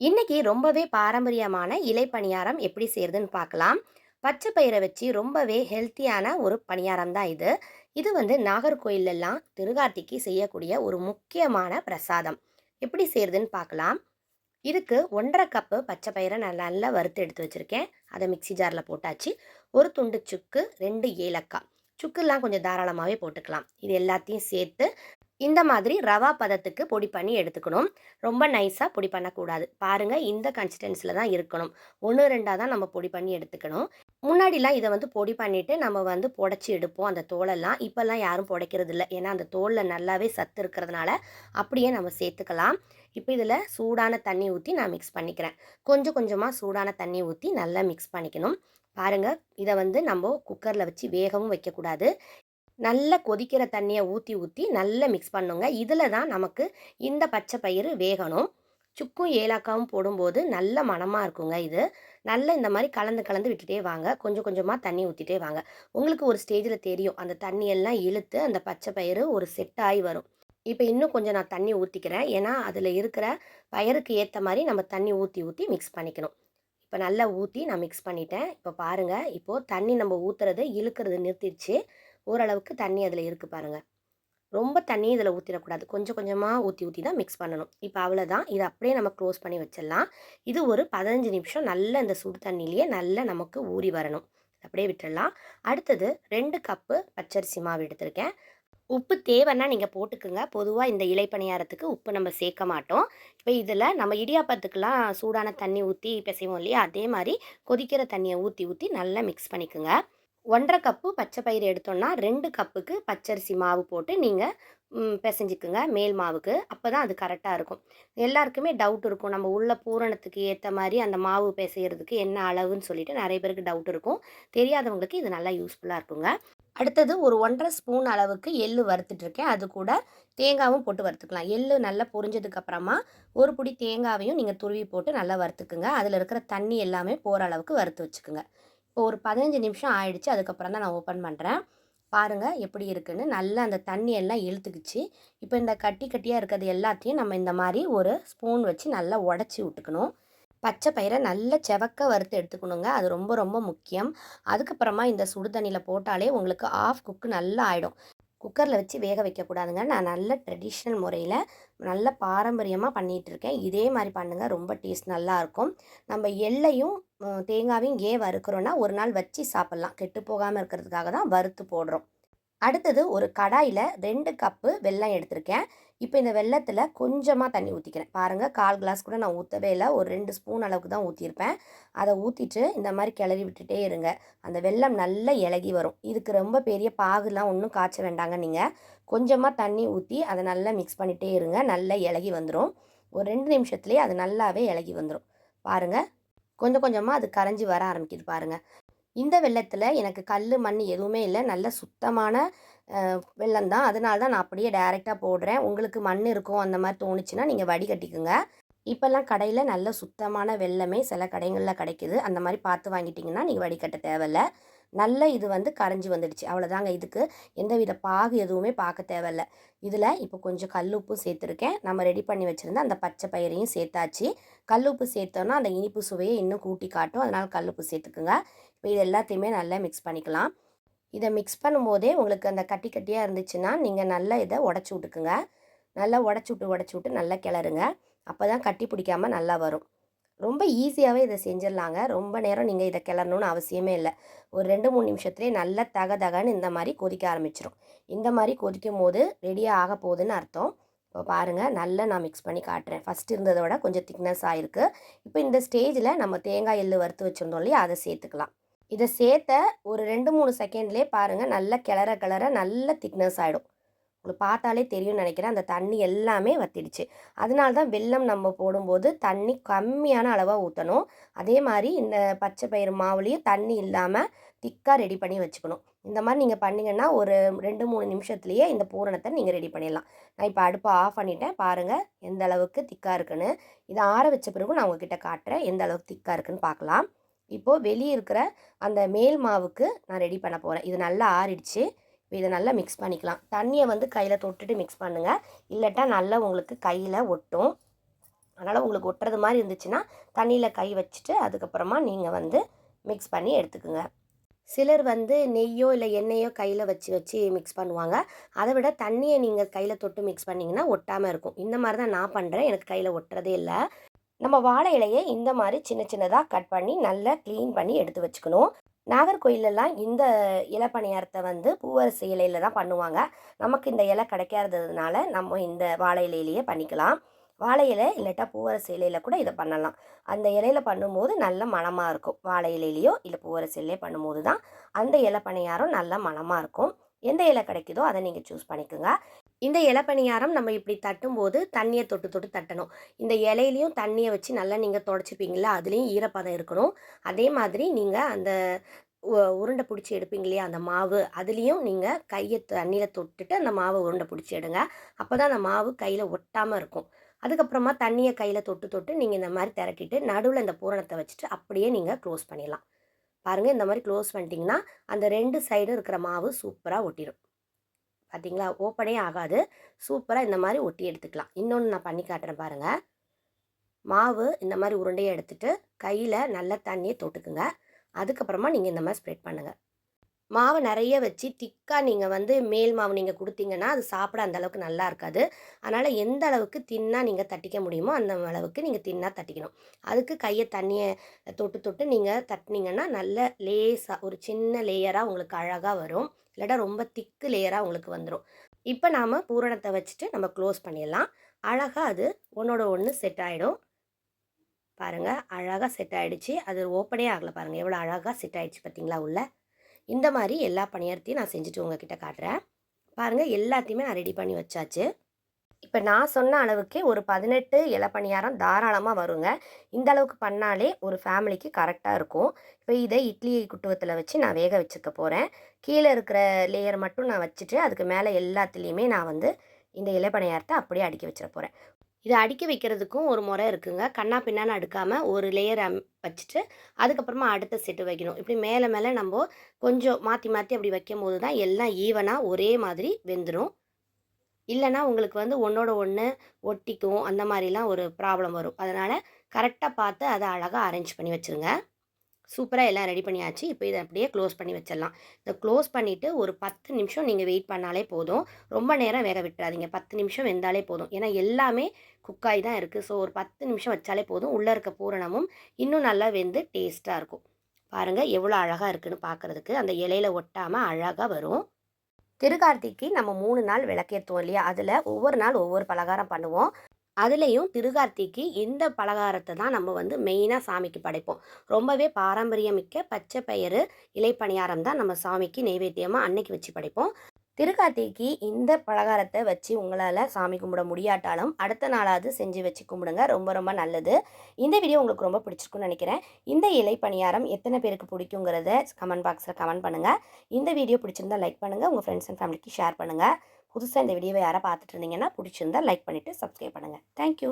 இன்னைக்கு ரொம்பவே பாரம்பரியமான இலை பணியாரம் எப்படி செய்யறதுன்னு பார்க்கலாம். பச்சை பயிரை வச்சு ரொம்பவே ஹெல்த்தியான ஒரு பணியாரம் தான் இது. இது வந்து நாகர்கோயிலெல்லாம் திருகார்த்திக்கு செய்யக்கூடிய ஒரு முக்கியமான பிரசாதம். எப்படி செய்யறதுன்னு பார்க்கலாம். இதுக்கு 1 1/2 கப்பு பச்சை பயிரை நான் நல்லா வறுத்து எடுத்து வச்சுருக்கேன் அதை மிக்ஸி ஜாரில் போட்டாச்சு. ஒரு துண்டு சுக்கு, ரெண்டு ஏலக்காய். சுக்குலாம் கொஞ்சம் தாராளமாகவே போட்டுக்கலாம். இது எல்லாத்தையும் சேர்த்து இந்த மாதிரி ரவா பதத்துக்கு பொடி பண்ணி எடுத்துக்கணும். ரொம்ப நைஸாக பொடி பண்ணக்கூடாது. பாருங்கள் இந்த கன்சிஸ்டன்சியில் தான் இருக்கணும். 1, 2ஆ தான் நம்ம பொடி பண்ணி எடுத்துக்கணும். முன்னாடிலாம் இதை வந்து பொடி பண்ணிவிட்டு நம்ம வந்து புடச்சி எடுப்போம் அந்த தோலெல்லாம். இப்போல்லாம் யாரும் புடைக்கிறதில்ல. ஏன்னா அந்த தோலில் நல்லாவே சத்து இருக்கிறதுனால அப்படியே நம்ம சேர்த்துக்கலாம். இப்போ இதில் சூடான தண்ணி ஊற்றி நான் மிக்ஸ் பண்ணிக்கிறேன். கொஞ்சம் கொஞ்சமாக சூடான தண்ணி ஊற்றி நல்லா மிக்ஸ் பண்ணிக்கணும். பாருங்கள் இதை வந்து நம்ம குக்கரில் வச்சு வேகவும் வைக்கக்கூடாது. நல்லா கொதிக்கிற தண்ணியை ஊற்றி ஊற்றி நல்லா மிக்ஸ் பண்ணுங்க இதில் தான் நமக்கு இந்த பச்சை பயிறு வேகணும். சுக்கும், ஏலக்காவும் போடும்போது நல்ல மனமாக இருக்குங்க இது. நல்லா இந்த மாதிரி கலந்து கலந்து விட்டுட்டே வாங்க. கொஞ்சம் கொஞ்சமாக தண்ணி ஊற்றிட்டே வாங்க. உங்களுக்கு ஒரு ஸ்டேஜில் தெரியும். அந்த தண்ணியெல்லாம் இழுத்து அந்த பச்சை பயிறு ஒரு செட் ஆகி வரும். இப்போ இன்னும் கொஞ்சம் நான் தண்ணி ஊற்றிக்கிறேன் ஏன்னா அதில் இருக்கிற பயருக்கு ஏற்ற மாதிரி நம்ம தண்ணி ஊற்றி ஊற்றி மிக்ஸ் பண்ணிக்கணும். இப்போ நல்லா ஊற்றி நான் மிக்ஸ் பண்ணிட்டேன். இப்போ பாருங்கள் இப்போது தண்ணி நம்ம ஊற்றுறது இழுக்கிறது நிறுத்திடுச்சு. ஓரளவுக்கு தண்ணி அதில் இருக்குது பாருங்கள் ரொம்ப தண்ணி இதில் ஊற்றிடக்கூடாது கொஞ்சம் கொஞ்சமாக ஊற்றி ஊற்றி தான் மிக்ஸ் பண்ணணும். இப்போ அவ்வளோதான். இதை அப்படியே நம்ம க்ளோஸ் பண்ணி வச்சிடலாம். இது ஒரு 15 நிமிஷம் நல்ல இந்த சுடு தண்ணியிலேயே நல்லா நமக்கு ஊறி வரணும். அப்படியே விட்டுடலாம் அடுத்தது ரெண்டு கப்பு பச்சரிசி மாவு எடுத்திருக்கேன். உப்பு தேவைன்னா நீங்கள் போட்டுக்கங்க. பொதுவாக இந்த இலை பணியாரத்துக்கு உப்பு நம்ம சேர்க்க மாட்டோம். இப்போ இதில் நம்ம இடியாப்பத்துக்கெலாம் சூடான தண்ணி ஊற்றி பிசைவோம் இல்லையா? அதே மாதிரி கொதிக்கிற தண்ணியை ஊற்றி ஊற்றி நல்லா மிக்ஸ் பண்ணிக்கோங்க 1 1/2 கப்பு பச்சை பயிறு எடுத்தோம்னா, ரெண்டு கப்புக்கு பச்சரிசி மாவு போட்டு நீங்கள் பிசைஞ்சிக்குங்க மேல் மாவுக்கு. அப்பதான் அது கரெக்டாக இருக்கும். எல்லாருக்குமே டவுட் இருக்கும். நம்ம உள்ள பூரணத்துக்கு ஏற்ற மாதிரி அந்த மாவு பிசைகிறதுக்கு என்ன அளவுன்னு சொல்லிட்டு நிறைய பேருக்கு டவுட் இருக்கும். தெரியாதவங்களுக்கு இது நல்லா யூஸ்ஃபுல்லாக இருக்குங்க. அடுத்தது ஒரு 1 1/2 ஸ்பூன் அளவுக்கு எள்ளு வறுத்துட்ருக்கேன் அது கூட தேங்காவும் போட்டு வறுத்துக்கலாம். எள்ளு நல்லா பொரிஞ்சதுக்கப்புறமா ஒரு பிடி தேங்காவையும் நீங்கள் துருவி போட்டு நல்லா வறுத்துக்குங்க. அதில் இருக்கிற தண்ணி எல்லாமே போகிற அளவுக்கு வறுத்து வச்சுக்குங்க. இப்போ ஒரு 15 நிமிஷம் ஆயிடுச்சு. அதுக்கப்புறம் தான் நான் ஓப்பன் பண்ணுறேன் பாருங்கள் எப்படி இருக்குன்னு. நல்லா அந்த தண்ணி எல்லாம் இழுத்துக்குச்சு. இப்போ இந்த கட்டி கட்டியாக இருக்கிறது எல்லாத்தையும் நம்ம இந்த மாதிரி ஒரு ஸ்பூன் வச்சு நல்லா உடச்சி விட்டுக்கணும். பச்சை பயிரை நல்லா செவக்க வறுத்து எடுத்துக்கணுங்க. அது ரொம்ப ரொம்ப முக்கியம். அதுக்கப்புறமா இந்த சுடு தண்ணியில் போட்டாலே உங்களுக்கு ஆஃப் குக் நல்லா ஆகிடும் குக்கரில் வச்சு வேக வைக்கக்கூடாதுங்க. நான் நல்ல ட்ரெடிஷ்னல் முறையில் நல்ல பாரம்பரியமாக பண்ணிகிட்ருக்கேன் இதே மாதிரி பண்ணுங்கள் ரொம்ப டேஸ்ட் நல்லாயிருக்கும் நம்ம எள்ளையும் தேங்காயும் தேங்காவையும் ஏன் வறுக்கிறோன்னா ஒரு நாள் வச்சு சாப்பிட்லாம் கெட்டு போகாமல் இருக்கிறதுக்காக தான் வறுத்து போடுறோம். அடுத்தது ஒரு கடாயில் ரெண்டு கப்பு வெல்லம் எடுத்திருக்கேன். இப்போ இந்த வெள்ளத்தில் கொஞ்சமாக தண்ணி ஊற்றிக்கிறேன் பாருங்கள் கால் கிளாஸ் கூட நான் ஊற்றவே இல்லை. ஒரு ரெண்டு ஸ்பூன் அளவுக்கு தான் ஊற்றிருப்பேன் அதை ஊற்றிட்டு இந்த மாதிரி கிளறி விட்டுட்டே இருங்க. அந்த வெல்லம் நல்லா இலகி வரும். இதுக்கு ரொம்ப பெரிய பாகுலாம் ஒன்றும் காய்ச்ச வேண்டாங்க நீங்கள் கொஞ்சமாக தண்ணி ஊற்றி அதை நல்லா மிக்ஸ் பண்ணிகிட்டே இருங்க. நல்லா இலகி வந்துடும் ஒரு ரெண்டு நிமிஷத்துலேயே அது நல்லாவே இலகி வந்துடும் பாருங்கள் கொஞ்சம் கொஞ்சமாக அது கரைஞ்சி வர ஆரம்பிக்குது பாருங்கள் இந்த வெள்ளத்தில் எனக்கு கல் மண் எதுவுமே இல்லை. நல்ல சுத்தமான வெள்ளம் தான். அதனால தான் நான் அப்படியே டைரெக்டாக போடுறேன். உங்களுக்கு மண் இருக்கும் அந்த மாதிரி தோணுச்சுன்னா, நீங்கள் வடிகட்டிக்குங்க. இப்போல்லாம் கடையில் நல்ல சுத்தமான வெல்லமே சில கடைகளில் கிடைக்குது. அந்த மாதிரி பார்த்து வாங்கிட்டிங்கன்னா நீங்கள் வடிகட்ட தேவையில்ல. நல்ல இது வந்து கரைஞ்சி வந்துடுச்சு. அவ்வளோதாங்க. இதுக்கு எந்தவித பாகு எதுவுமே பார்க்க தேவையில்ல. இதில் இப்போ கொஞ்சம் கல்லுப்பும் சேர்த்துருக்கேன். நம்ம ரெடி பண்ணி வச்சுருந்த அந்த பச்சை பயிரையும் சேர்த்தாச்சு. கல்லுப்பு சேர்த்தோன்னா அந்த இனிப்பு சுவையை இன்னும் கூட்டி காட்டும். அதனால் கல்லுப்பு சேர்த்துக்குங்க. இப்போ இது எல்லாத்தையுமே நல்லா மிக்ஸ் பண்ணிக்கலாம். இதை மிக்ஸ் பண்ணும்போதே உங்களுக்கு அந்த கட்டி கட்டியாக இருந்துச்சுன்னா, நீங்கள் நல்லா இதை உடச்சி விட்டுக்குங்க. நல்லா உடச்சி விட்டு உடச்சி விட்டு நல்லா கிளறுங்க. அப்போ தான் கட்டி பிடிக்காம நல்லா வரும். ரொம்ப ஈஸியாகவே இதை செஞ்சிடலாங்க. ரொம்ப நேரம் நீங்கள் இதை கிளறணும்னு அவசியமே இல்லை ஒரு ரெண்டு மூணு நிமிஷத்துலேயே நல்லா தக தகன்னு இந்த மாதிரி கொதிக்க ஆரம்பிச்சிடும் இந்த மாதிரி கொதிக்கும் போது ரெடியா ஆக போகுதுன்னு அர்த்தம். இப்போ பாருங்கள் நல்லா நான் மிக்ஸ் பண்ணி காட்டுறேன். ஃபஸ்ட் இருந்ததை விட கொஞ்சம் திக்னஸ் ஆகிருக்கு இப்போ இந்த ஸ்டேஜில் நம்ம தேங்காய், எள்ளு வறுத்து வச்சுருந்தோம் இல்லையா? அதை சேர்த்துக்கலாம். இதை சேர்த்த ஒரு ரெண்டு மூணு செகண்ட்லேயே பாருங்கள் நல்லா கிளற கிளற நல்ல திக்னஸ் ஆகிடும் உங்களுக்கு பார்த்தாலே தெரியும்னு நினைக்கிறேன் அந்த தண்ணி எல்லாமே வத்திடுச்சு. அதனால தான் வெல்லம் நம்ம போடும்போது தண்ணி கம்மியான அளவாக ஊற்றணும் அதே மாதிரி இந்த பச்சை பயிறு மாவுலேயும் தண்ணி இல்லாமல் திக்காக ரெடி பண்ணி வச்சுக்கணும். இந்த மாதிரி நீங்கள் பண்ணிங்கன்னா ஒரு ரெண்டு மூணு நிமிஷத்துலேயே இந்த பூரணத்தை நீங்கள் ரெடி பண்ணிடலாம். நான் இப்போ அடுப்பை ஆஃப் பண்ணிட்டேன். பாருங்கள் எந்த அளவுக்கு திக்காக இருக்குன்னு. இதை ஆற வச்ச பிறகு நான் உங்ககிட்ட காட்டுறேன். எந்த அளவுக்கு திக்காக இருக்குன்னு பார்க்கலாம். இப்போது வெளியே இருக்கிற அந்த மேல் மாவுக்கு நான் ரெடி பண்ண போகிறேன் இது நல்லா ஆறிடுச்சு. இப்போ இதை நல்லா மிக்ஸ் பண்ணிக்கலாம். தண்ணியை வந்து கையில் தொட்டுட்டு மிக்ஸ் பண்ணுங்கள் இல்லாட்டா நல்லா உங்களுக்கு கையில் ஒட்டும். அதனால் உங்களுக்கு ஒட்டுறது மாதிரி இருந்துச்சுன்னா தண்ணியில் கை வச்சுட்டு அதுக்கப்புறமா நீங்கள் வந்து மிக்ஸ் பண்ணி எடுத்துக்குங்க. சிலர் வந்து நெய்யோ இல்லை எண்ணெயோ கையில் வச்சு வச்சு மிக்ஸ் பண்ணுவாங்க. அதை விட தண்ணியை நீங்கள் கையில் தொட்டு மிக்ஸ் பண்ணிங்கன்னா ஒட்டாமல் இருக்கும். இந்த மாதிரி தான் நான் பண்ணுறேன் எனக்கு கையில் ஒட்டுறதே இல்லை. நம்ம வாழை இலையை இந்த மாதிரி சின்ன சின்னதாக கட் பண்ணி நல்லா க்ளீன் பண்ணி எடுத்து வச்சுக்கணும். நாகர்கோயிலெல்லாம் இந்த இலை பணியாரத்தை வந்து பூவரசு இலையில தான் பண்ணுவாங்க. நமக்கு இந்த இலை கிடைக்காததுனால நம்ம இந்த வாழை இலையிலேயே பண்ணிக்கலாம். வாழை இலை இல்லாட்டா பூவரசு இலையில கூட இதை பண்ணலாம். அந்த இலையில பண்ணும்போது நல்ல மனமாக இருக்கும். வாழை இலையிலையோ இல்லை பூவரசு இலையோ பண்ணும்போது தான் அந்த இலை பணியாரம் நல்ல மனமாக இருக்கும். எந்த இலை கிடைக்குதோ அதை நீங்கள் சூஸ் பண்ணிக்கோங்க. இந்த இலை பணியாரம் நம்ம இப்படி தட்டும்போது தண்ணியை தொட்டு தொட்டு தட்டணும். இந்த இலையிலையும் தண்ணியை வச்சு நல்லா நீங்கள் தொடச்சிப்பீங்களா அதுலேயும் ஈரப்பதம் இருக்கணும். அதே மாதிரி நீங்கள் அந்த உ- உருண்டை பிடிச்சி எடுப்பீங்க இல்லையா அந்த மாவு அதுலேயும் நீங்கள் கையை தண்ணியில் தொட்டுட்டு அந்த மாவை உருண்டை பிடிச்சி எடுங்க. அப்போ தான் அந்த மாவு கையில் ஒட்டாமல் இருக்கும். அதுக்கப்புறமா தண்ணியை கையில் தொட்டு தொட்டு நீங்கள் இந்த மாதிரி திரட்டிட்டு நடுவில் இந்த பூரணத்தை வச்சுட்டு அப்படியே நீங்கள் க்ளோஸ் பண்ணிடலாம். பாருங்கள் இந்த மாதிரி க்ளோஸ் பண்ணிட்டீங்கன்னா அந்த ரெண்டு சைடும் இருக்கிற மாவு சூப்பராக ஒட்டிடும் பார்த்தீங்களா? ஓப்பனே ஆகாது. சூப்பராக இந்த மாதிரி ஒட்டி எடுத்துக்கலாம். இன்னொன்று நான் பண்ணி காட்டுறேன் பாருங்கள் மாவு இந்த மாதிரி உருண்டையை எடுத்துகிட்டு கையில் நல்ல தண்ணியை தொட்டுக்குங்க. அதுக்கப்புறமா நீங்கள் இந்த மாதிரி ஸ்ப்ரெட் பண்ணுங்கள் மாவு நிறைய வச்சு திக்காக நீங்கள் வந்து மேல் மாவு நீங்கள் கொடுத்தீங்கன்னா அது சாப்பிட அந்த அளவுக்கு நல்லா இருக்காது. அதனால் எந்த அளவுக்கு தின்னாக நீங்கள் தட்டிக்க முடியுமோ அந்த அளவுக்கு நீங்கள் தின்னாக தட்டிக்கணும். அதுக்கு கையை தண்ணியை தொட்டு தொட்டு நீங்கள் தட்டினீங்கன்னா நல்ல லேஸாக ஒரு சின்ன லேயராக உங்களுக்கு அழகாக வரும். இல்லாட்டா ரொம்ப திக்கு லேயராக உங்களுக்கு வந்துடும் இப்போ நாம் பூரணத்தை வச்சுட்டு நம்ம க்ளோஸ் பண்ணிடலாம். அழகாக அது ஒன்றோட ஒன்று செட் ஆகிடும் பாருங்கள் அழகாக செட் ஆகிடுச்சு அது ஓப்பனே ஆகலை பாருங்கள் எவ்வளோ அழகாக செட் ஆகிடுச்சு பார்த்தீங்களா உள்ள? இந்த மாதிரி எல்லா பணியாரத்தையும் நான் செஞ்சுட்டு உங்ககிட்ட காட்டுறேன். பாருங்கள் எல்லாத்தையுமே நான் ரெடி பண்ணி வச்சாச்சு. இப்போ நான் சொன்ன அளவுக்கே ஒரு பதினெட்டு இலை பணியாரம் தாராளமாக வருங்க. இந்த அளவுக்கு பண்ணாலே ஒரு ஃபேமிலிக்கு கரெக்டாக இருக்கும். இப்போ இதை இட்லி குட்டுவத்தில் வச்சு நான் வேக வச்சுக்க போகிறேன் கீழே இருக்கிற லேயர் மட்டும் நான் வச்சுட்டு அதுக்கு மேலே எல்லாத்துலேயுமே நான் வந்து இந்த இலை பணியாரத்தை அப்படியே அடுக்கி வச்சிட போகிறேன் இதை அடுக்கி வைக்கிறதுக்கும் ஒரு முறை இருக்குங்க. கண்ணா பின்னான்னு அடுக்காமல் ஒரு லேயர் வச்சுட்டு அதுக்கப்புறமா அடுத்த செட்டு வைக்கணும். இப்படி மேலே மேலே நம்ம கொஞ்சம் மாற்றி மாற்றி அப்படி வைக்கும் போது தான் எல்லாம் ஈவனாக ஒரே மாதிரி வெந்துடும் இல்லைன்னா உங்களுக்கு வந்து ஒன்றோட ஒன்று ஒட்டிக்கும். அந்த மாதிரிலாம் ஒரு ப்ராப்ளம் வரும். அதனால் கரெக்டாக பார்த்து அதை அழகாக அரேஞ்ச் பண்ணி வச்சுருங்க. சூப்பராக எல்லாம் ரெடி பண்ணியாச்சு. இப்போ இதை அப்படியே க்ளோஸ் பண்ணி வச்சிடலாம். இதை க்ளோஸ் பண்ணிவிட்டு ஒரு பத்து நிமிஷம் நீங்கள் வெயிட் பண்ணாலே போதும். ரொம்ப நேரம் வேக விட்டுறாதீங்க. பத்து நிமிஷம் வெந்தாலே போதும். ஏன்னா எல்லாமே குக்காய் தான் இருக்குது ஸோ ஒரு பத்து நிமிஷம் வச்சாலே போதும். உள்ளே இருக்க பூரணமும் இன்னும் நல்லா வெந்து டேஸ்ட்டாக இருக்கும். பாருங்கள் எவ்வளோ அழகாக இருக்குன்னு பார்க்குறதுக்கு. அந்த இலையில ஒட்டாமல் அழகாக வரும். திருக்கார்த்திக்கு நம்ம மூணு நாள் விளக்கேற்றுவோம் இல்லையா? அதில் ஒவ்வொரு நாள் ஒவ்வொரு பலகாரம் பண்ணுவோம். அதுலேயும் திருகார்த்திக்கு இந்த பலகாரத்தை தான் நம்ம வந்து மெயினாக சாமிக்கு படைப்போம். ரொம்பவே பாரம்பரியமிக்க பச்சை பயிறு இலைப்பணியாரம் தான் நம்ம சாமிக்கு நெய்வேத்தியமாக அன்னைக்கு வச்சு படைப்போம். திருக்கார்த்திகைக்கு இந்த பலகாரத்தை வச்சு உங்களால் சாமி கும்பிட முடியாட்டாலும் அடுத்த நாளாவது செஞ்சு வச்சு கும்பிடுங்க. ரொம்ப ரொம்ப நல்லது. இந்த வீடியோ உங்களுக்கு ரொம்ப பிடிச்சிருக்குன்னு நினைக்கிறேன். இந்த இலை பணியாரம் எத்தனை பேருக்கு பிடிக்குங்கிறத கமெண்ட் பாக்ஸில் கமெண்ட் பண்ணுங்கள் இந்த வீடியோ பிடிச்சிருந்தா லைக் பண்ணுங்கள் உங்கள் ஃப்ரெண்ட்ஸ் அண்ட் ஃபேமிலிக்கு ஷேர் பண்ணுங்கள் புதுசாக இந்த வீடியோவை யாரை பார்த்துட்டு இருந்தீங்கன்னா பிடிச்சிருந்தா லைக் பண்ணிவிட்டு சப்ஸ்கிரைப் பண்ணுங்கள் தேங்க்யூ